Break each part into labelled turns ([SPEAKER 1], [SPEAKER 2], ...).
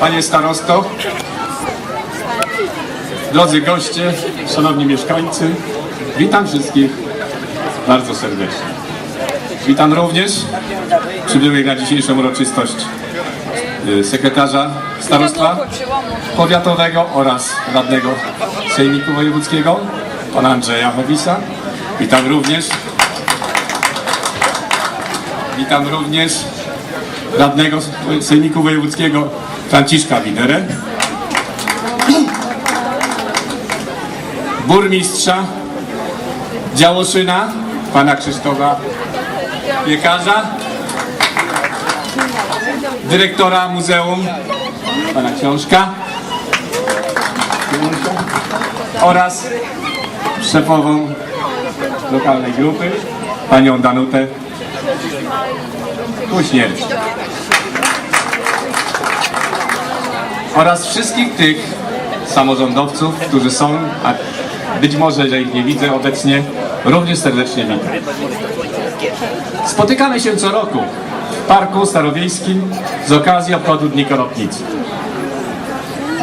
[SPEAKER 1] Panie starosto, drodzy goście, szanowni mieszkańcy, witam wszystkich bardzo serdecznie. Witam również przybyłych na dzisiejszą uroczystość y, sekretarza starostwa powiatowego oraz radnego sejmiku wojewódzkiego, pana Andrzeja Howisa. Witam również. Witam również radnego Sejmiku Wojewódzkiego Franciszka Widerę, burmistrza Działoszyna, pana Krzysztofa Piekarza, dyrektora Muzeum, pana Książka. Oraz szefową lokalnej grupy, panią Danutę Kuśnierz. Oraz wszystkich tych samorządowców, którzy są, a być może, że ich nie widzę obecnie, również serdecznie witam. Spotykamy się co roku w Parku Starowiejskim z okazji obchodu Dni Koropnicy.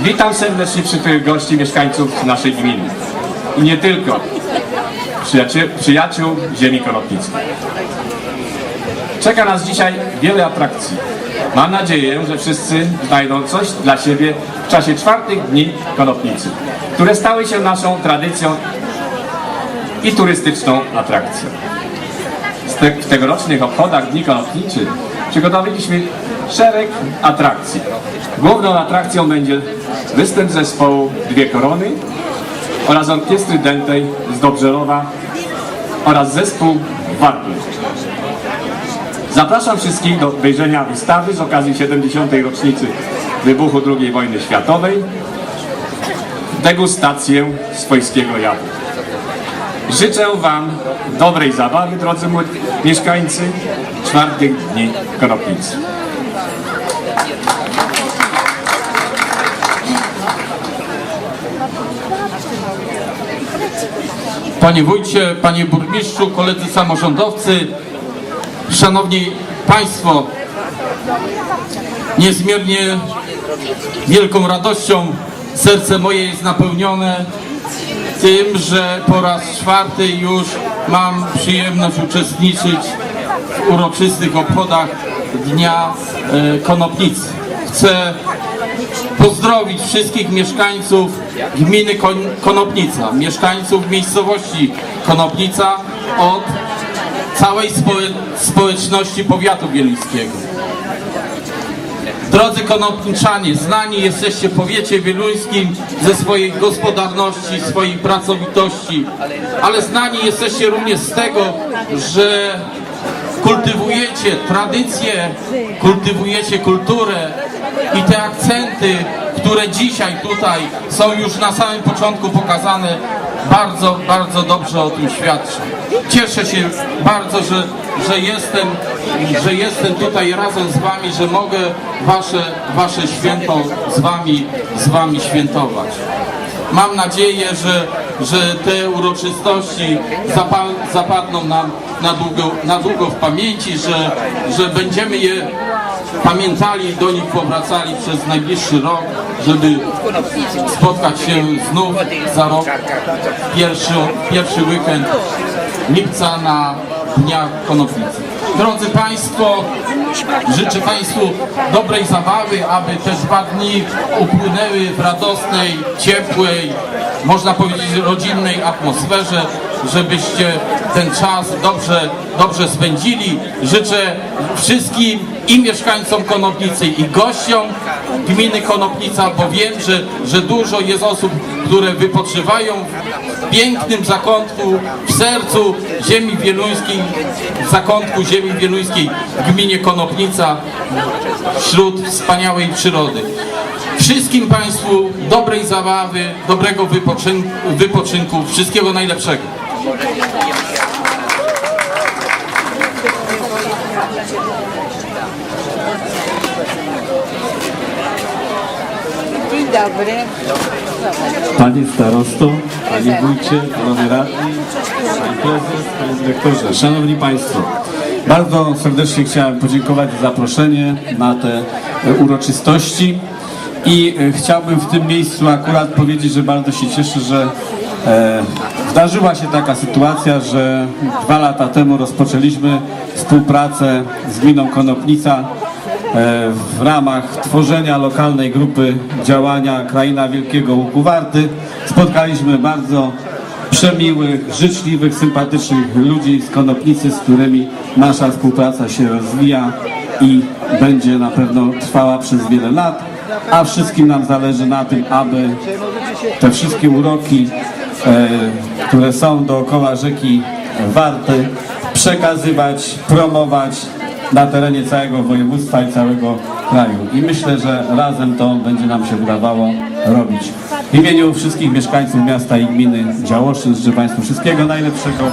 [SPEAKER 1] Witam serdecznie przybyłych gości, mieszkańców naszej gminy. I nie tylko. Przyjaciół, przyjaciół ziemi koropnickiej. Czeka nas dzisiaj wiele atrakcji. Mam nadzieję, że wszyscy znajdą coś dla siebie w czasie czwartych dni konopnicy, które stały się naszą tradycją i turystyczną atrakcją. W tegorocznych obchodach Dni Konopniczy przygotowaliśmy szereg atrakcji. Główną atrakcją będzie występ zespołu Dwie Korony oraz orkiestry dętej z Dobrzelowa oraz zespół Warty. Zapraszam wszystkich do obejrzenia wystawy z okazji 70. rocznicy wybuchu II wojny światowej, degustację swojskiego jadu. Życzę Wam dobrej zabawy, drodzy mieszkańcy, czwartych dni Konopnicy.
[SPEAKER 2] Panie wójcie, panie burmistrzu, koledzy samorządowcy, szanowni państwo, niezmiernie wielką radością serce moje jest napełnione tym, że po raz czwarty już mam przyjemność uczestniczyć w uroczystych obchodach Dnia e, Konopnicy. Chcę pozdrowić wszystkich mieszkańców gminy Kon- Konopnica, mieszkańców miejscowości Konopnica od całej społe- społeczności powiatu wieluńskiego. Drodzy konopniczanie, znani jesteście w powiecie wieluńskim ze swojej gospodarności, swojej pracowitości, ale znani jesteście również z tego, że kultywujecie tradycję, kultywujecie kulturę i te akcenty, które dzisiaj tutaj są już na samym początku pokazane, bardzo, bardzo dobrze o tym świadczą. Cieszę się bardzo, że, że, jestem, że jestem tutaj razem z Wami, że mogę Wasze, wasze święto z Wami, z wami świętować. Mam nadzieję, że, że te uroczystości zapa zapadną nam na długo, na długo w pamięci, że, że będziemy je pamiętali, do nich powracali przez najbliższy rok, żeby spotkać się znów za rok, pierwszy, pierwszy weekend lipca na Dniach Konopnicy. Drodzy Państwo, życzę Państwu dobrej zabawy, aby te dwa dni upłynęły w radosnej, ciepłej, można powiedzieć rodzinnej atmosferze, żebyście ten czas dobrze, dobrze spędzili. Życzę wszystkim i mieszkańcom Konopnicy i gościom gminy Konopnica, bo wiem, że, że dużo jest osób, które wypoczywają w pięknym zakątku, w sercu ziemi wieluńskiej, w zakątku ziemi wieluńskiej w gminie Konopnica, wśród wspaniałej przyrody. Wszystkim Państwu dobrej zabawy, dobrego wypoczynku, wypoczynku wszystkiego najlepszego.
[SPEAKER 3] Dzień dobry.
[SPEAKER 4] Panie starosto, panie wójcie, panowie radni, pani prezes, panie dyrektorze, szanowni państwo. Bardzo serdecznie chciałem podziękować za zaproszenie na te e, uroczystości i e, chciałbym w tym miejscu akurat powiedzieć, że bardzo się cieszę, że e, zdarzyła się taka sytuacja, że dwa lata temu rozpoczęliśmy współpracę z gminą Konopnica e, w ramach tworzenia lokalnej grupy działania Kraina Wielkiego Łuku Warty. Spotkaliśmy bardzo przemiłych, życzliwych, sympatycznych ludzi z Konopnicy, z którymi nasza współpraca się rozwija i będzie na pewno trwała przez wiele lat, a wszystkim nam zależy na tym, aby te wszystkie uroki, które są dookoła rzeki Warty, przekazywać, promować na terenie całego województwa i całego kraju. I myślę, że razem to będzie nam się udawało robić. W imieniu wszystkich mieszkańców miasta i gminy Działoszyn życzę Państwu wszystkiego najlepszego.